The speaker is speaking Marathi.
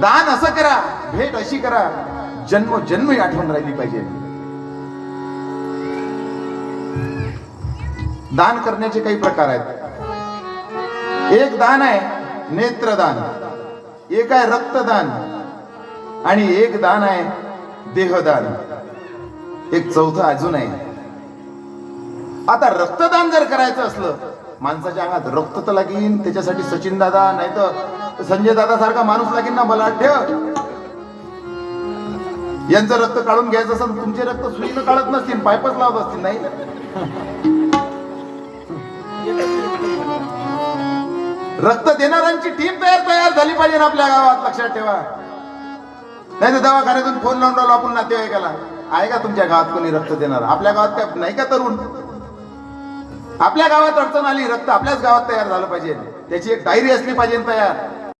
दान असं करा भेट अशी करा जन्म जन्म ही आठवण राहिली पाहिजे. दान करण्याचे काही प्रकार आहेत. एक दान आहे नेत्रदान. एक आहे रक्तदान. आणि एक दान आहे देहदान. एक चौथं अजून आहे. आता रक्तदान जर करायचं असलं माणसाच्या अंगात रक्त तर लागीन त्याच्यासाठी सचिन दादा नाही तर संजय दादा सारखा माणूस लागेल ना बलाढ्य यांचं रक्त काढून घ्यायचं असेल तुमचे रक्त सुईनं काढत नसतील पायपच लावत असतील नाही? रक्त देणाऱ्यांची टीम तयार तयार झाली पाहिजे ना आपल्या गावात लक्षात ठेवा. नाही तर दवाखान्यातून फोन लावून राहिलो आपण नातेवाईकाला. आहे का तुमच्या गावात कोणी रक्त देणार? आपल्या गावात काय नाही का तरुण? आपल्या गावात अडचण आली रक्त आपल्याच गावात तयार झालं पाहिजे. त्याची एक डायरी असली पाहिजे तयार.